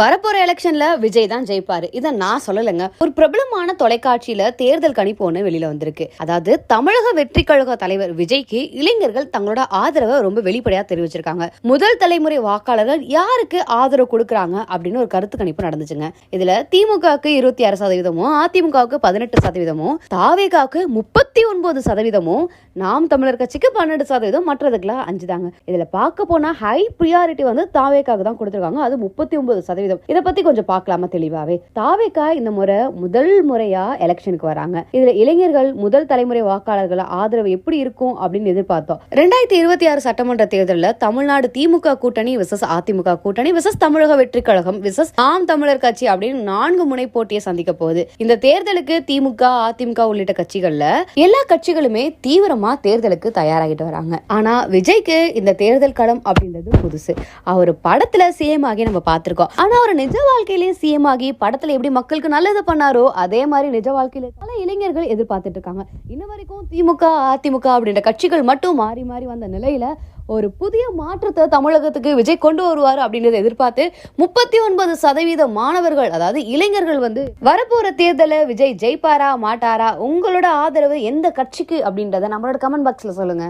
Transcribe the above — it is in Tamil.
வரப்போற எலெக்ஷன்ல விஜய் தான் ஜெயிப்பாரு. இதை நான் சொல்லலைங்க. ஒரு பிரபலமான தொலைக்காட்சியில தேர்தல் கணிப்பு ஒன்று வெளியில வந்திருக்கு. அதாவது தமிழக வெற்றி கழக தலைவர் விஜய்க்கு இளைஞர்கள் தங்களோட ஆதரவை ரொம்ப வெளிப்படையா தெரிவிச்சிருக்காங்க. முதல் தலைமுறை வாக்காளர்கள் யாருக்கு ஆதரவு கொடுக்கறாங்க அப்படின்னு ஒரு கருத்து கணிப்பு நடந்துச்சுங்க. இதுல திமுகவுக்கு இருபத்தி ஆறு சதவீதமும் அதிமுகவுக்கு பதினெட்டு சதவீதமும் தாவேகாவுக்கு முப்பத்தி ஒன்பது சதவீதமும் நாம் தமிழர் கட்சிக்கு பன்னெண்டு சதவீதம் மற்றதுக்குலாம் அஞ்சு தாங்க இதுல பார்க்க போனா ஹை ப்ரியாரிட்டி வந்து தாவேக்காக தான் கொடுத்துருக்காங்க. அது முப்பத்தி ஒன்பது சதவீதம். இதை பத்தி கொஞ்சம் பார்க்கலாமா தெளிவாவே? தாவேக்கா இந்த முறை முதல் முறையா எலெக்ஷனுக்கு வராங்க. இதுல இளைஞர்கள் முதல் தலைமுறை வாக்காளர்கள் ஆதரவு எப்படி இருக்கும் அப்படின்னு எதிர்பார்த்தோம். ரெண்டாயிரத்தி இருபத்தி ஆறு சட்டமன்ற தேர்தலில் தமிழ்நாடு திமுக கூட்டணி விசஸ் அதிமுக கூட்டணி விசஸ் தமிழக வெற்றி கழகம் விசஸ் ஆம் தமிழர் கட்சி அப்படின்னு நான்கு முனை போட்டியை சந்திக்க போகுது. இந்த தேர்தலுக்கு திமுக அதிமுக உள்ளிட்ட கட்சிகள்ல எல்லா கட்சிகளுமே தீவிரமா தேர்தலுக்கு தயாராகிட்டு வராங்க. ஆனா விஜய்க்கு இந்த தேர்தல் களம் அப்படின்றது புதுசு. அவர் படத்துல சிஎம் ஆகி நம்ம பார்த்திருக்கோம். ஆனா அவர் நிஜ வாழ்க்கையிலேயே சிஎம் ஆகி படத்துல எப்படி மக்களுக்கு நல்லது பண்ணாரோ அதே மாதிரி நிஜ வாழ்க்கையில பல இளைஞர்கள் எதிர்பார்த்துட்டு இருக்காங்க. இன்ன வரைக்கும் திமுக அதிமுக அப்படின்ற கட்சிகள் மட்டும் மாறி மாறி வந்த நிலையில ஒரு புதிய மாற்றத்தை தமிழகத்துக்கு விஜய் கொண்டு வருவார் அப்படின்றத எதிர்பார்த்து முப்பத்தி ஒன்பது சதவீத மாணவர்கள் அதாவது இளைஞர்கள் வந்து வரப்போற தேர்தலை விஜய் ஜெயிப்பாரா மாட்டாரா உங்களோட ஆதரவு எந்த கட்சிக்கு அப்படின்றத நம்மளோட கமெண்ட் பாக்ஸ்ல சொல்லுங்க.